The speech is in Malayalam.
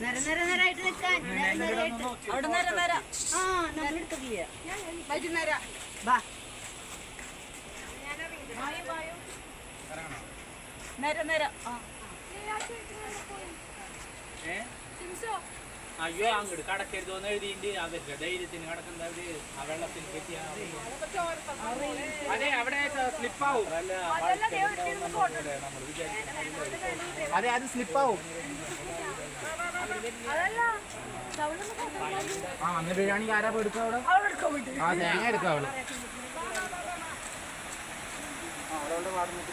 നേരെ നേരെ നേരായിട്ട് നിൽക്കാൻ നേരെ നേരായിട്ട് അവിടെ നേരെ നേരെ ആ നമ്മൾ എടുത്തില്ല വൈകുന്നേരം വാ നേരെ നേരെ ആ ഏ? അയ്യോ അങ്ങോട്ട് കടക്കരുതോന്ന് എഴുതിയിട്ട് അവരുടെ ധൈര്യത്തിന് കടക്കുന്ന അവർ ആ വെള്ളത്തിൽ കെട്ടിയാ അതെ അവിടെ അതെ അത് സ്ലിപ്പാവും. ആ അന്ന് ബിരിയാണി ആരാ എടുക്കുക അവിടെ? ആ തേങ്ങ എടുക്കുക അവൾ. അവളോട് പാടുന്നിട്ട്